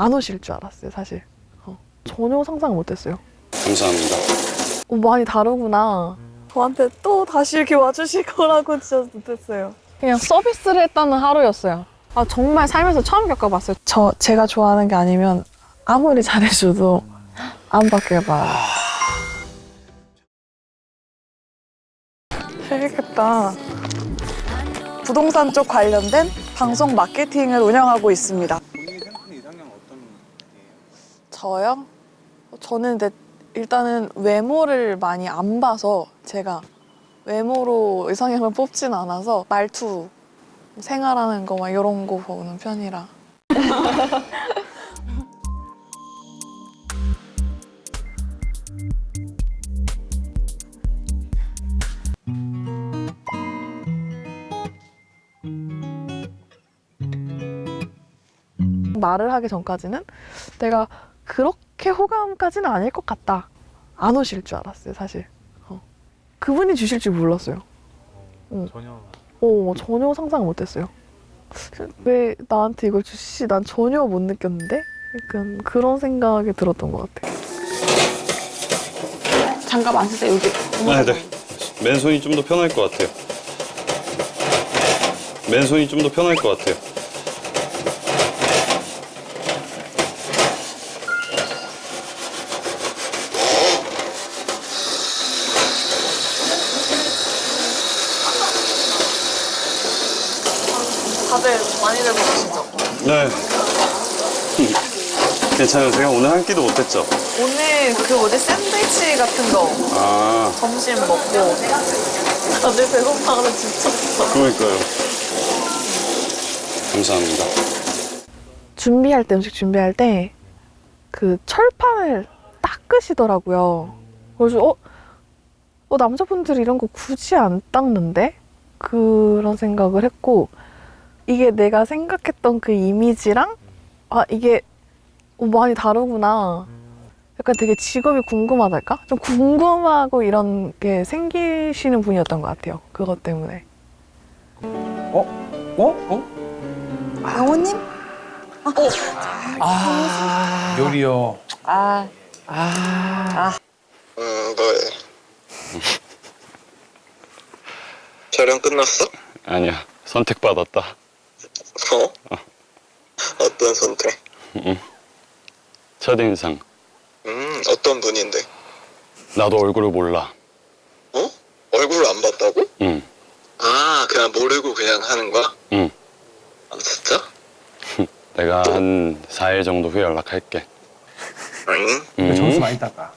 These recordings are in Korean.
안 오실 줄 알았어요, 사실. 어. 전혀 상상 못했어요. 감사합니다. 어, 많이 다르구나. 저한테 또 다시 이렇게 와주실 거라고 진짜 못했어요. 그냥 서비스를 했다는 하루였어요. 아 정말 살면서 처음 겪어봤어요. 저 제가 좋아하는 게 아니면 아무리 잘해줘도 안 바뀌어봐요. 재밌겠다. 부동산 쪽 관련된 방송 마케팅을 운영하고 있습니다. 본인이 생각하는 이상형 어떤 분이에요? 저요? 저는 일단은 외모를 많이 안 봐서 제가 외모로 이상형을 뽑진 않아서 말투, 생활하는 거 막 이런 거 보는 편이라. 말을 하기 전까지는 내가 그렇게 호감까지는 아닐 것 같다. 안 오실 줄 알았어요, 사실. 어. 그분이 주실 줄 몰랐어요. 전혀 어, 전혀 상상 못 했어요. 왜 나한테 이걸 주시지? 난 전혀 못 느꼈는데? 약간 그런 생각이 들었던 것 같아요. 장갑 안 쓰세요 여기. 네, 네. 맨손이 좀 더 편할 것 같아요. 맨손이 좀 더 편할 것 같아요. 다들 많이들 보시죠? 네. 괜찮으세요? 오늘 한 끼도 못했죠? 오늘 그 뭐지 샌드위치 같은 거 아, 점심 먹고 다들 배고파서 지쳤어. 그러니까요. 감사합니다. 준비할 때 음식 준비할 때 그 철판을 닦으시더라고요. 그래서 어, 어 남자분들이 이런 거 굳이 안 닦는데 그런 생각을 했고 이게 내가 생각했던 그 이미지랑 아 이게 어, 많이 다르구나. 약간 되게 직업이 궁금하달까? 좀 궁금하고 이런 게 생기시는 분이었던 것 같아요. 그것 때문에. 어? 어? 영호님? 요리요. 아 응, 너해. 촬영 끝났어? 아니야, 선택받았다. 어? 어떤 선택? 첫인상. 음, 어떤 분인데? 나도 얼굴을 몰라. 어? 얼굴을 안 봤다고? 응, 아, 그냥 모르고 그냥 하는 거야? 응. 아, 진짜? 내가 한 4일 정도 후에 연락할게. 응? 응. 점수 많이 땄다.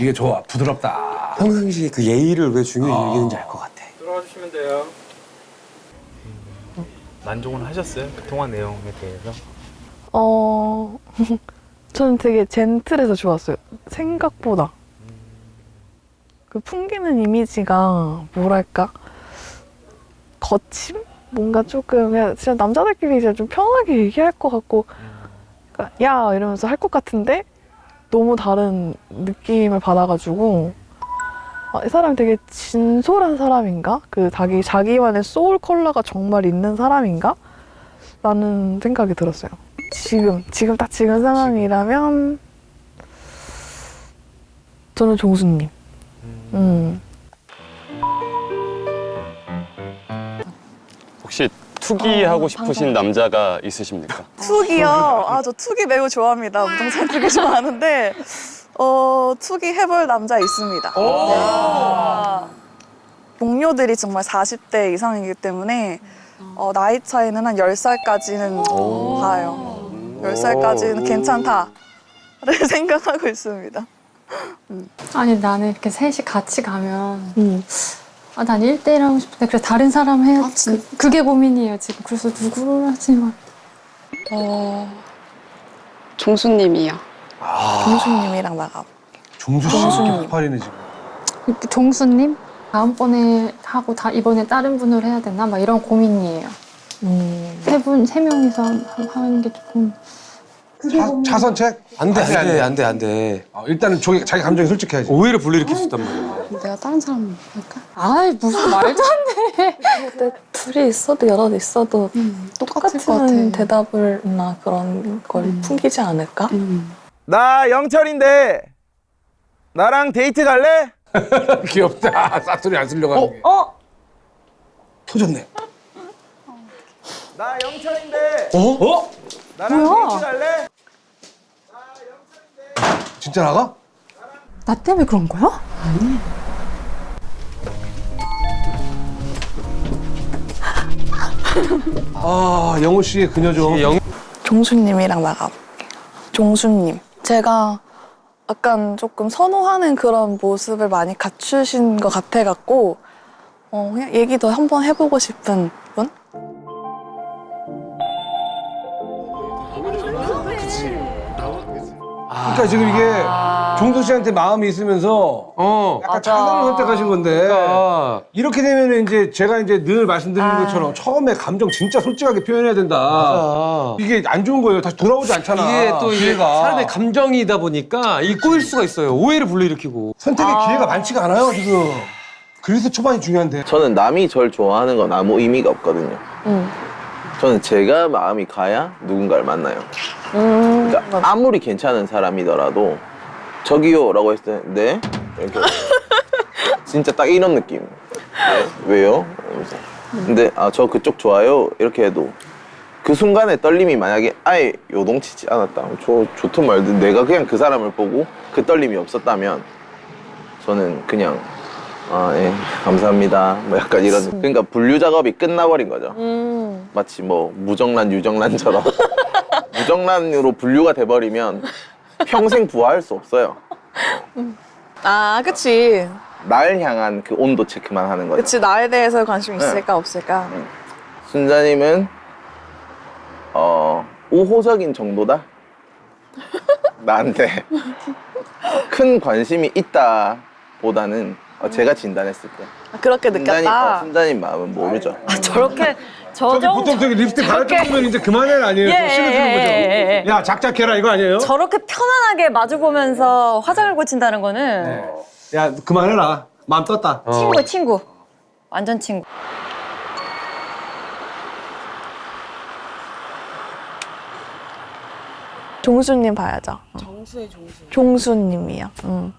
이게 좋아. 부드럽다. 평상시에 그 예의를 왜 중요히 여기는지 알 것 같아. 들어가 주시면 돼요. 만족은 하셨어요? 그 통화 내용에 대해서? 어, 저는 되게 젠틀해서 좋았어요. 생각보다. 그 풍기는 이미지가 뭐랄까? 거침? 뭔가 조금, 그냥 진짜 남자들끼리 이제 좀 편하게 얘기할 것 같고, 그러니까 야! 이러면서 할 것 같은데, 너무 다른 느낌을 받아가지고, 아, 이 사람이 되게 진솔한 사람인가? 그 자기, 자기만의 소울 컬러가 정말 있는 사람인가? 라는 생각이 들었어요. 지금 지금 딱 지금 상황이라면 저는 종수님. 음. 혹시 투기 하고 싶으신 남자가 있으십니까? 투기요. 아 저 투기 매우 좋아합니다. 부동산 투기 좋아하는데 어 투기 해볼 남자 있습니다. 네. 동료들이 정말 40대 이상이기 때문에 어, 나이 차이는 한 10살까지는 봐요. 10살까지는 괜찮다를 생각하고 있습니다. 아니 나는 이렇게 셋이 같이 가면 음. 아, 난 1대1 하고 싶은데 그래서 다른 사람 해야 그, 그게 고민이에요 지금 그래서 누구를 하지 막 종수님이요. 종수님이랑 나가. 종수 씨 종수님. 폭발이네 지금. 종수님 다음번에 하고 다 이번에 다른 분으로 해야 되나 막 이런 고민이에요 음. 세 분 세 명이서 하- 하는 게 조금 차, 차선책? 안 돼, 안 돼, 안 돼, 안 돼. 어, 일단은 저기 자기 감정에 솔직해야지. 오해를 불러일으킬 수 있단 말이야. 내가 다른 사람 할까? 아이 무슨 말도 안 근데 둘이 있어도 여럿 있어도 똑같을 것 똑같은. 대답을나 그런 걸 풍기지 않을까? 음. 나 영철인데 나랑 데이트 갈래? 귀엽다. 싹소리 안 쓰려고 하는 게. 어? 터졌네. 나 영철인데 어? 어? 나랑 데이트 갈래? 진짜 나가? 나 때문에 그런 거야? 아, 영호 씨의 그녀 좀. 영- 종수님이랑 나가볼게요. 종수님. 제가 약간 조금 선호하는 그런 모습을 많이 갖추신 것 같아갖고, 어, 그냥 얘기도 한번 해보고 싶은 그러니까 지금 이게 종수 씨한테 마음이 있으면서 어. 약간 차선을 선택하신 건데 그러니까. 이렇게 되면 이제 제가 이제 늘 말씀드리는 것처럼 처음에 감정 진짜 솔직하게 표현해야 된다. 아. 이게 안 좋은 거예요. 다시 돌아오지 않잖아. 이게 또 이게 기회가. 사람의 감정이다 보니까 이 꼬일 수가 있어요. 오해를 불러일으키고. 선택의 기회가 많지가 않아요 지금. 그래서 초반이 중요한데. 저는 남이 절 좋아하는 건 아무 의미가 없거든요. 응. 저는 제가 마음이 가야 누군가를 만나요. 음, 그러니까 아무리 괜찮은 사람이더라도 저기요라고 했을 때 네? 이렇게 진짜 딱 이런 느낌. 네? 왜요? 이러면서. 근데 아 저 그쪽 좋아요 이렇게 해도 그 순간의 떨림이 만약에 아예 요동치지 않았다. 저 좋든 말든 내가 그냥 그 사람을 보고 그 떨림이 없었다면 저는 그냥 아 예 감사합니다. 뭐 약간 이런 그러니까 분류 작업이 끝나버린 거죠. 음. 마치 뭐 무정란 유정란처럼 무정란으로 분류가 돼버리면 평생 부화할 수 없어요. 아, 그치. 날 향한 그 온도 체크만 하는 거죠. 그치, 나에 대해서 관심 있을까, 없을까? 순자님은 어 우호적인 정도다. 나한테 큰 관심이 있다 보다는 어, 제가 진단했을 때 아, 그렇게 순자님, 어, 느꼈다. 순자님 마음은 모르죠. 저렇게 저 저기 보통 저기 립스틱 바를 정도면 이제 그만해라 아니에요? 예, 좀 식어주는 예, 거죠. 예, 예. 야 작작해라 이거 아니에요? 저렇게 편안하게 마주 보면서 화장을 고친다는 거는 야 그만해라. 마음 떴다. 친구 친구 완전 친구. 종수님 봐야죠. 정수의 종수. 종수님이요. 응.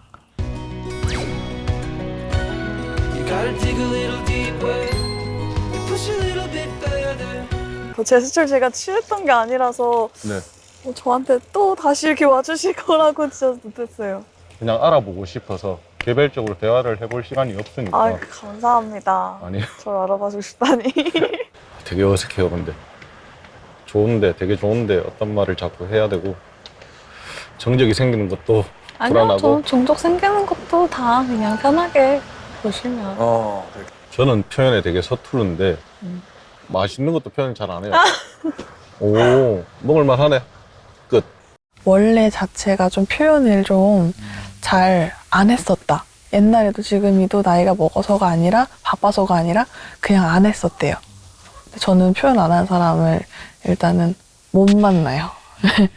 제스처를 제가 취했던 게 아니라서 네. 어, 저한테 또 다시 이렇게 와주실 거라고 진짜 못했어요. 그냥 알아보고 싶어서 개별적으로 대화를 해볼 시간이 없으니까 아 감사합니다. 아니 저를 알아봐 주시다니. 되게 어색해요 근데 좋은데 되게 좋은데 어떤 말을 자꾸 해야 되고 정적이 생기는 것도 아니요, 불안하고 저 종족 생기는 것도 다 그냥 편하게 보시면. 어. 저는 표현에 되게 서투른데 맛있는 것도 표현 잘 안 해요 아. 오 먹을만 하네 끝 원래 자체가 좀 표현을 좀 잘 안 했었다. 옛날에도 지금이도 나이가 먹어서가 아니라 바빠서가 아니라 그냥 안 했었대요. 저는 표현 안 한 사람을 일단은 못 만나요.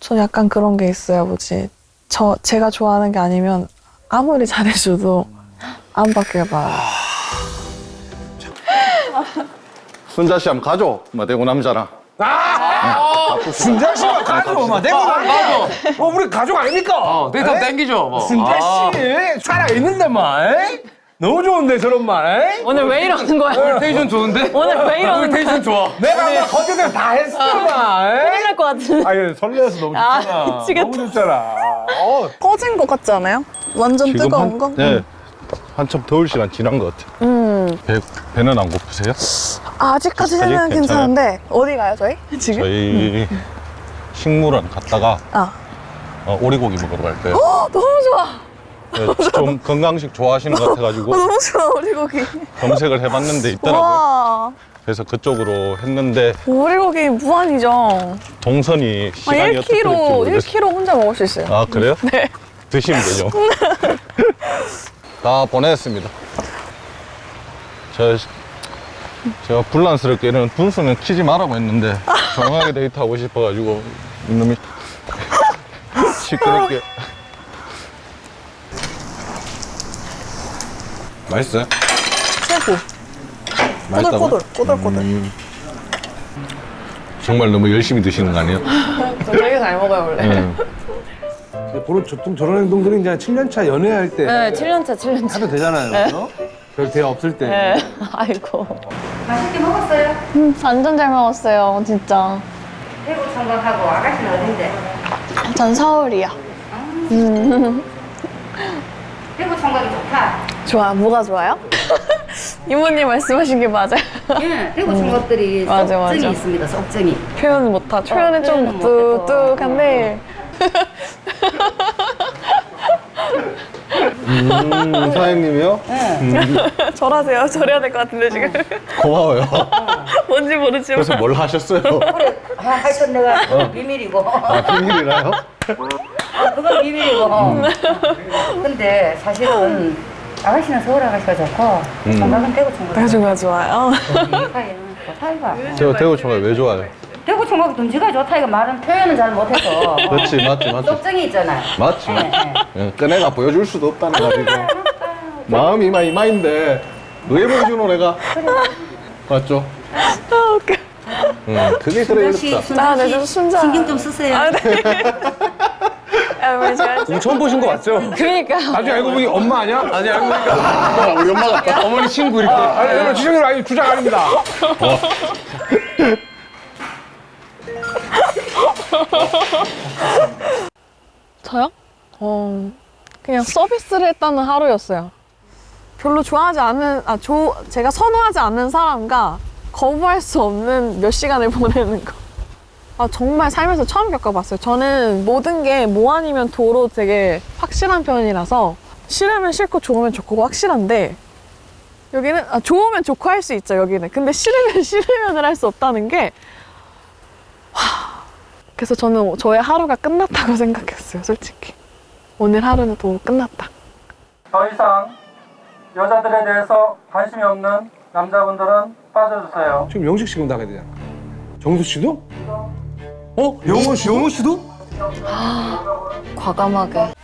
저 약간 그런 게 있어요, 뭐지. 저 제가 좋아하는 게 아니면 아무리 잘해줘도 안 바뀔 봐. 순자 씨 한번 가줘 뭐 대구 남자랑 순자 씨가 가죠. 막 내가 가죠. 뭐 우리 가족 아닙니까? 어, 데이트 한번 땡기죠. 뭐. 순자 아. 씨 살아 있는데 말. 너무 좋은데 저런 말. 오늘 왜 이러는 거야? 오늘 텐션 좋은데? 오늘 왜 이러는 오늘 텐션 좋아. 내가 막 거짓말 다 했어 말. 큰일 날것 같은데. 아유 설레서 너무 아, 좋잖아. 미치겠다. 너무 좋잖아. 어. 꺼진 것 같지 않아요? 완전 뜨거운 거? 네 한참 더울 시간 지난 것 같아요 음. 배, 배는 안 고프세요? 아직까지는 아직? 괜찮은데 어디 가요 저희? 지금? 저희 식물원 갔다가 아 어, 오리고기 먹으러 갈 거예요 어, 너무 좋아. 네, 좀 건강식 좋아하시는 것 같아가지고 어, 너무 좋아 오리고기. 검색을 해봤는데 있더라고요. 와 그래서 그쪽으로 했는데 오리고기 무한이죠. 동선이 아, 시간이 어떻게 될지 1kg 모르겠어요. 1kg 혼자 먹을 수 있어요. 아 그래요? 네. 드시면 되죠. 다 보냈습니다. 저 제가 불란스럽게 이런 분수는 키지 말라고 했는데 조용하게 데이트하고 싶어가지고 이놈이 시끄럽게. 맛있어요? 최고. 맛있다고요? 꼬들꼬들, 꼬들꼬들. 음. 정말 너무 열심히 드시는 거 아니에요? 저 되게 잘 먹어요, 원래. 응. 그런 보통 저런 행동들은 이제 7년차 연애할 때 네, 7년차, 7년차. 하도 되잖아요. 네. 어? 별 대화 없을 때. 네. 아이고. 맛있게 먹었어요? 음, 완전 잘 먹었어요, 진짜. 대구 청각하고 아가씨는 어딘데? 전 서울이요. 대구 청각이 좋다. 좋아, 뭐가 좋아요? 이모님 말씀하신 게 맞아요. 예, 대구 청각들이 맞아, 맞아. 속정이 있습니다. 속정이. 표현 못하. 표현은 좀 표현은 못해도. 뚝뚝한데. 음, 사장님이요? 절하세요. 절해야 될 것 같은데 지금. 고마워요. 뭔지 모르지만. 그래서 뭘 하셨어요? 하여튼 내가 비밀이고. 아, 비밀이라요? 그건 비밀이고. 근데 사실은 아가씨는 서울 아가씨가 좋고 음. 청각은 대구 청각. 대구 청각 좋아요. 이가는 좋다 이가. 제가 대구 청각 왜 좋아요? 대구 청각 듬지가 좋다 이가 말은 표현은 잘 못해서. 그렇지, 맞지, 맞지. 속정이 있잖아. 맞지. 예, 예. 예, 꺼내가 보여줄 수도 없다는 거지. 마음이 이마 이마인데 왜 보여주노 내가? 맞죠? 아, 웃겨. 응, 그게 그래 순자 씨, 이렇다. 순자 아, 네, 씨, 좀 순자. 신경 좀 쓰세요. 아, 네. 아, 왜 제가 이거 처음 보신 거 맞죠? 그러니까. 나중에 알고 보니 엄마 아니야? 아니 알고 보니까 우리 엄마 같다. 어머니 친구 이렇게. 아니, 여러분 주장님 아니 주장 아닙니다. 저요? 어, 그냥 서비스를 했다는 하루였어요. 별로 좋아하지 않은, 아, 조, 제가 선호하지 않는 사람과 거부할 수 없는 몇 시간을 보내는 거. 아, 정말 살면서 처음 겪어봤어요. 저는 모든 게 뭐 아니면 도로 되게 확실한 편이라서 싫으면 싫고 좋으면 좋고 확실한데 여기는 아, 좋으면 좋고 할 수 있죠, 여기는. 근데 싫으면 싫으면을 할 수 없다는 게 하, 그래서 저는 저의 하루가 끝났다고 생각했어요, 솔직히. 오늘 하루는 또 끝났다. 더 이상 여자들에 대해서 관심이 없는 남자분들은 빠져주세요. 지금 영식 씨금 나가야 되잖아. 정수 씨도? 어? 영호 씨? 영호 씨도? 과감하게.